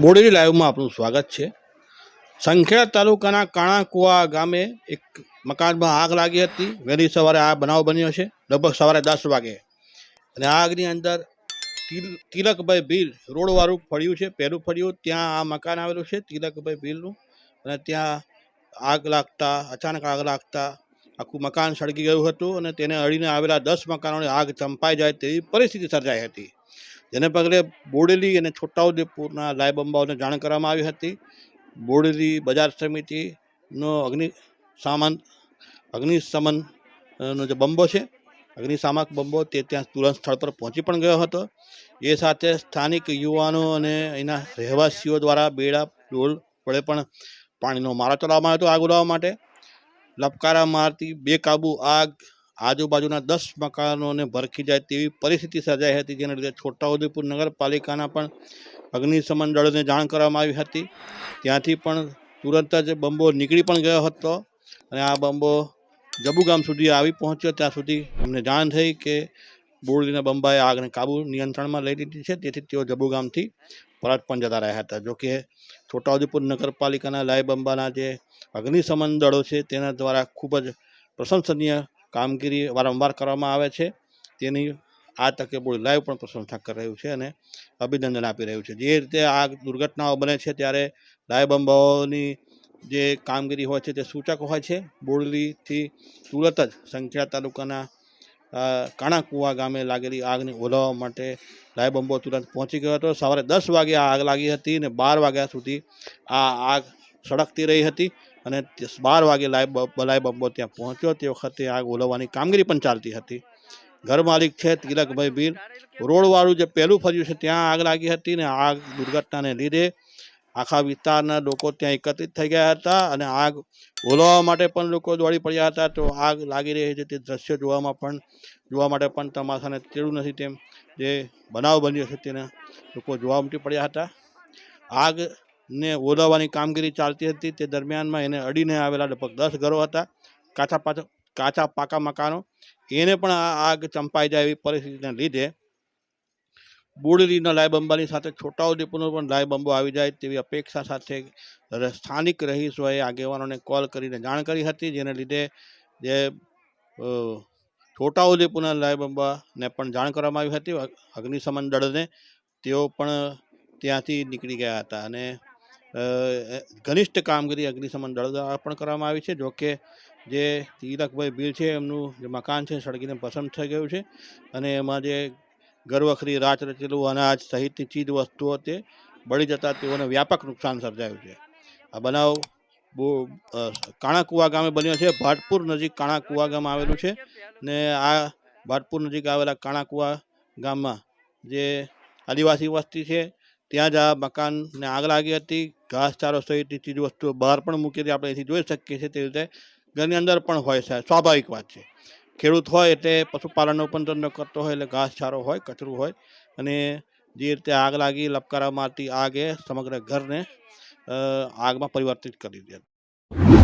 બોડેલી લાઈવમાં આપનું સ્વાગત છે. સંખેડા તાલુકાના કાણાકુવા ગામે એક મકાનમાં આગ લાગી હતી. વહેલી સવારે આ બનાવ બન્યો છે. લગભગ સવારે દસ વાગે. અને આગની અંદર તિલકભાઈ ભીલ રોડવાળું ફળ્યું છે. પહેલું ફળ્યું ત્યાં આ મકાન આવેલું છે, તિલકભાઈ ભીલનું. અને ત્યાં આગ લાગતા, અચાનક આગ લાગતા આખું મકાન સળગી ગયું હતું અને તેને અડીને આવેલા દસ મકાનોને આગ ચંપાઈ જાય તેવી પરિસ્થિતિ સર્જાઈ હતી. જેને પગલે બોડેલી અને છોટાઉદેપુરના લાઈવ બંબાઓને જાણ કરવામાં આવી હતી. બોડેલી બજાર સમિતિનો અગ્નિ સામાન અગ્નિશમન જે બંબો છે અગ્નિશામક બંબો તે ત્યાં તુરંત સ્થળ પર પહોંચી પણ ગયો હતો. એ સાથે સ્થાનિક યુવાનો અને અહીંના રહેવાસીઓ દ્વારા બેડા, ડોલ વડે પણ પાણીનો મારો ચલાવવામાં આવ્યો હતો આગ ઉડાવવા માટે. લપકારા મારતી બેકાબુ આગ આજુબાજુના દસ મકાનોને ભરખી જાય તેવી પરિસ્થિતિ સર્જાઈ હતી, જેના લીધે છોટાઉદેપુર નગરપાલિકાના પણ અગ્નિશમન દળને જાણ કરવામાં આવી હતી. ત્યાંથી પણ તુરંત જ બંબો નીકળી પણ ગયો હતો અને આ બંબો જબુગામ સુધી આવી પહોંચ્યો. ત્યાં સુધી અમને જાણ થઈ કે બોરડીના બંબાએ આગને કાબુ નિયંત્રણમાં લઈ લીધી છે. તેથી તેઓ જબુગામથી પરત પણ જતા રહ્યા હતા. જોકે છોટાઉદેપુર નગરપાલિકાના લાય બંબાના જે અગ્નિશમન દળો છે, તેના દ્વારા ખૂબ જ પ્રશંસનીય કામગીરી વારંવાર કરવામાં આવે છે. તેની આ તકે બોડી લાઈવ પણ પ્રશંસા કરી રહ્યું છે અને અભિનંદન આપી રહ્યું છે. જે રીતે આ દુર્ઘટનાઓ બને છે ત્યારે લાઈવ બંબાઓની જે કામગીરી હોય છે તે સૂચક હોય છે. બોરલીથી તુરત જ સંખેડા તાલુકાના કાણાકુવા ગામે લાગેલી આગને ઓલવવા માટે લાઈવ બંબો તુરંત પહોંચી ગયો હતો. સવારે દસ વાગે આગ લાગી હતી અને બાર વાગ્યા સુધી આ આગ સળગતી રહી હતી. અને બાર વાગે લાય બલાઈ બંબો ત્યાં પહોંચ્યો. તે વખતે આગ ઓલવવાની કામગીરી પણ ચાલતી હતી. ઘર માલિક છે તિલકભાઈ ભીલ. રોડવાળું જે પહેલું ફર્યું છે, ત્યાં આગ લાગી હતી ને આગ દુર્ઘટનાને લીધે આખા વિસ્તારના લોકો ત્યાં એકત્રિત થઈ ગયા હતા અને આગ ઓલવવા માટે પણ લોકો દોડી પડ્યા હતા. તો આગ લાગી રહી છે તે દ્રશ્ય જોવામાં પણ, જોવા માટે પણ તમાશાને તેડું નથી તેમ જે બનાવ બન્યો છે તેને લોકો જોવા ઉમટી પડ્યા હતા. આગને ઓદાવવાની કામગીરી ચાલતી હતી. તે દરમિયાનમાં એને અડીને આવેલા લગભગ દસ ઘરો હતા. કાચા પાછા કાચા પાકા મકાનો. એને પણ આ આગ ચંપાઈ જાય એવી પરિસ્થિતિને લીધે બોડેલીના લાયબંબાની સાથે છોટાઉદેપુરનો પણ લાય બંબો આવી જાય તેવી અપેક્ષા સાથે સ્થાનિક રહીશોએ આગેવાનોને કોલ કરીને જાણ કરી હતી, જેને લીધે જે છોટાઉદેપુરના લાયબંબાને પણ જાણ કરવામાં આવી હતી. અગ- અગ્નિશમન દળને તેઓ પણ ત્યાંથી નીકળી ગયા હતા અને ઘનિષ્ઠ કામગીરી અગ્નિશમન દળ દ્વારા પણ કરવામાં આવી છે. જોકે જે તિલકભાઈ ભીલ છે, એમનું જે મકાન છે, સળગીને પસંદ થઈ ગયું છે. અને એમાં જે ઘરવખરી રાચ રચેલું અનાજ સહિતની ચીજ વસ્તુઓ તે બળી જતાં તેઓને વ્યાપક નુકસાન સર્જાયું છે. આ બનાવ બહુ કાણાકુવા ગામે બન્યો છે. ભાટપુર નજીક કાણાકુવા ગામ આવેલું છે. ને આ ભાટપુર નજીક આવેલા કાણાકુવા ગામમાં જે આદિવાસી વસ્તી છે, ત્યાં જ આ મકાનને આગ લાગી હતી. ઘાસચારો ચીજ વસ્તુઓ બહાર પણ મૂકી હતી આપણે અહીંથી જોઈ શકીએ છીએ તે રીતે ઘરની અંદર પણ હોય છે. સ્વાભાવિક વાત છે. ખેડૂત હોય એટલે પશુપાલનનો પણ ધંધો કરતો હોય એટલે ઘાસચારો હોય, કચરું હોય અને જે રીતે આગ લાગી લપકારા મારતી આગે સમગ્ર ઘરને આગમાં પરિવર્તિત કરી દીધા